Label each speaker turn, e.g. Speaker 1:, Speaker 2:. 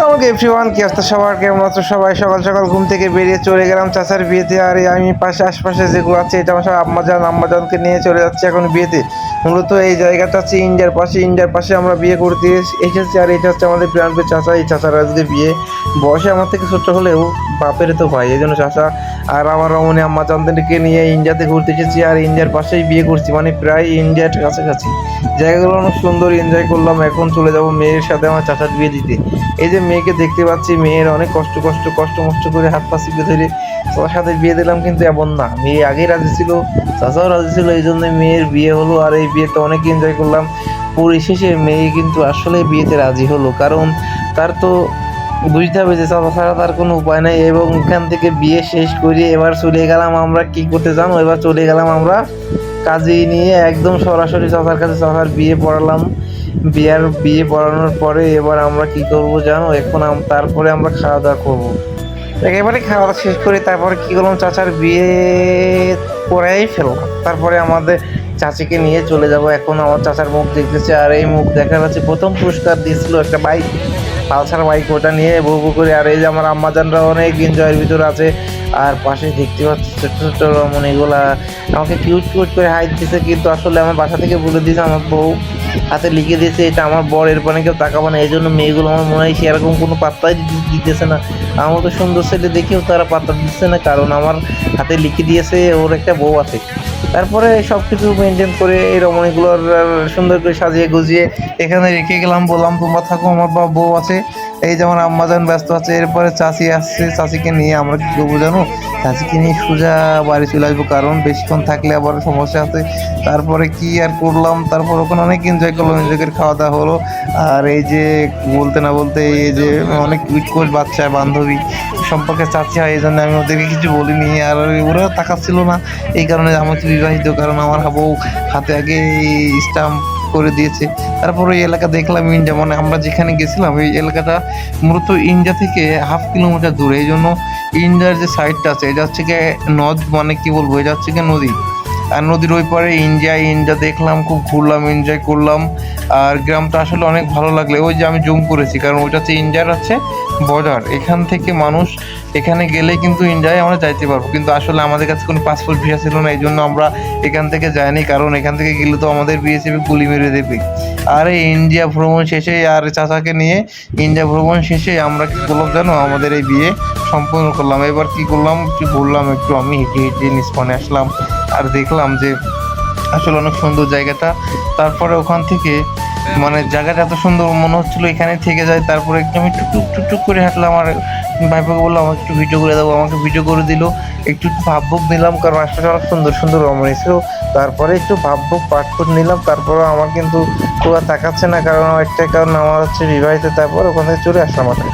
Speaker 1: আসসালামু এভরিওয়ান, কি অবস্থা সবার? কেমন আছো সবাই? সকাল সকাল ঘুম থেকে বেরিয়ে চলে গেলাম চাচার বিয়েতে, আর আমি পাশে আশপাশে যেগুলো আছে, এটা আমার সব আম্মাজান, আম্মাজানকে নিয়ে চলে যাচ্ছে এখন বিয়েতে। মূলত এই জায়গাটা হচ্ছে ইন্ডিয়ার পাশে। ইন্ডিয়ার পাশে আমরা বিয়ে করতে এস- এসেছি, আর এটা হচ্ছে আমাদের প্রাণপ্রিয় চাচা। এই চাচার আজকে বিয়ে। বয়সে আমার থেকে ছোট হলেও বাপের তো ভাই, এই জন্য চাচা আর আমার রমণী আম্মাজানদেরকে নিয়ে ইন্ডিয়াতে ঘুরতে এসেছি, আর ইন্ডিয়ার পাশেই বিয়ে করছি মানে প্রায় ইন্ডিয়ার কাছাকাছি। জায়গাগুলো অনেক সুন্দর এনজয় করলাম। এখন চলে যাব মেয়ের সাথে আমার চাচার বিয়ে দিতে। এই যে মেয়েকে দেখতে পাচ্ছি, মেয়ের অনেক কষ্ট কষ্ট কষ্ট, মষ্ট করে হাত পা শিখে ধরে তার সাথে বিয়ে দিলাম, কিন্তু এমন না। মেয়ে আগেই রাজি ছিল, চাচাও রাজি ছিল, এই জন্য মেয়ের বিয়ে হলো আর এই বিয়েতে অনেক এনজয় করলাম। পরিশেষে মেয়ে কিন্তু আসলে বিয়েতে রাজি হলো, কারণ তার তো বুঝতে হবে যে চাচা ছাড়া তার কোনো উপায় নাই এবং এখান থেকে বিয়ে শেষ করি এবার চলে গেলাম আমরা কি করতে জানো এবার চলে গেলাম আমরা কাজে নিয়ে একদম সরাসরি চাচার কাছে চাচার বিয়ে পড়ালাম। বিয়ার বিয়ে পড়ানোর পরে এবার আমরা কি করব জানো? এখন তারপরে আমরা খাওয়া দাওয়া করব। একেবারে খাওয়া দাওয়া শেষ করে তারপরে কি করলাম? চাচার বিয়ে করেই ফেললাম। তারপরে আমাদের চাচিকে নিয়ে চলে যাব। এখন আমার চাচার মুখ দেখতেছে আর এই মুখ দেখার আছে প্রথম পুরস্কার দিয়েছিল একটা বাইক। পালসার বাইক ওটা নিয়ে বউ করে, আর এই যে আমার আম্মাজানরা অনেক এনজয়ের ভিতর আছে। আর পাশে দেখতে পাচ্ছি ছোট ছোট রমণীগুলা আমাকে কিউট কিউট করে হাইট দিতেছে কিন্তু আসলে আমার বাসা থেকে বলে দিয়েছে আমার বউ। হাতে লিখে দিয়েছে, এটা আমার বর এর পানে কেউ তাকাবো না। এই জন্য মেয়েগুলো আমার মনে হয় সেরকম কোনো পাত্তাই দিতেছে না। আমার তো সুন্দর ছেলে দেখেও তারা পাত্তা দিচ্ছে না, কারণ আমার হাতে লিখে দিয়েছে, ওর একটা বউ আছে। তারপরে সব কিছু মেনটেন করে এই রমণীগুলোর সুন্দর করে সাজিয়ে গুজিয়ে এখানে রেখে গেলাম, বললাম, তোমরা থাকো, আমার বা, বউ আছে। এই যেমন আম্মাজান ব্যস্ত আছে, এরপরে চাষি আসছে চাষিকে নিয়ে আমরা কি করব জানো? চাষিকে নিয়ে সোজা বাড়ি চলে আসব, কারণ বেশিক্ষণ থাকলে আবার সমস্যা আছে। তারপরে কি আর করলাম? তারপর ওখানে অনেক এনজয় করলাম এনজয় করে খাওয়া দাওয়া হলো। আর এই যে বলতে না বলতে এই যে অনেক কুইট কোচ বাচ্চা, বান্ধবী সম্পর্কে চাচ্ছি হয়, এই জন্য আমি ওদেরকে কিছু বলিনি। আর ওরা তাকাচ্ছিল না, এই কারণে আমার বিবাহিত, কারণ আমার বউ হাতে আগে স্টাম্প করে দিয়েছে। তারপর ওই এলাকা দেখলাম ইন্ডিয়া মানে আমরা যেখানে গেছিলাম ওই এলাকাটা মূলত ইন্ডিয়া থেকে হাফ কিলোমিটার দূরে। এই জন্য ইন্ডিয়ার যে সাইডটা আছে, এটা হচ্ছে গিয়ে নদ মানে কি বলব, এটা হচ্ছে গিয়ে নদী। আর নদীর ওই পারে ইন্ডিয়া ইন্ডিয়া দেখলাম, খুব ঘুরলাম এনজয় করলাম। আর গ্রামটা আসলে অনেক ভালো লাগল। ওই যে আমি জুম করেছি, কারণ ওইটা হচ্ছে ইন্ডিয়ার হচ্ছে বর্ডার এখান থেকে মানুষ এখানে গেলে কিন্তু ইন্ডিয়ায় আমরা যাইতে পারব। কিন্তু আসলে আমাদের কাছে কোনো পাসপোর্ট ভিসা ছিল না এই জন্য আমরা এখান থেকে যাইনি। কারণ এখান থেকে গেলে তো আমাদের বিএসএফ গুলি মেরে দেবে। আর এই ইন্ডিয়া ভ্রমণ শেষে আর চাচাকে নিয়ে ইন্ডিয়া ভ্রমণ শেষে আমরা কি করলাম জানো? আমাদের এই বিয়ে সম্পূর্ণ করলাম। এবার কি করলাম? কি বললাম? একটু আমি হেঁটে হেঁটে নিষ্পনে আসলাম আর দেখলাম যে আসলে অনেক সুন্দর জায়গাটা। তারপরে ওখান থেকে মানে জায়গাটা এত সুন্দর মনে হচ্ছিল এখানে থেকে যায়। তারপরে একটু আমি টুক টুক টুক করে হাঁটলাম আর ভাইপাকে বললাম, আমাকে একটু ভিডিও করে দেবো আমাকে ভিডিও করে দিল। একটু একটু ভাববুক নিলাম কারণ আশপাশে অনেক সুন্দর সুন্দর রমণী ছিল। তারপরে একটু ভাববুক পাঠ করে নিলাম। তারপরে আমার কিন্তু পুরো তাকাচ্ছে না কারণ আমার একটাই কারণ, আমার হচ্ছে বিবাহিত। তারপর ওখান থেকে চলে আসলাম মাঠে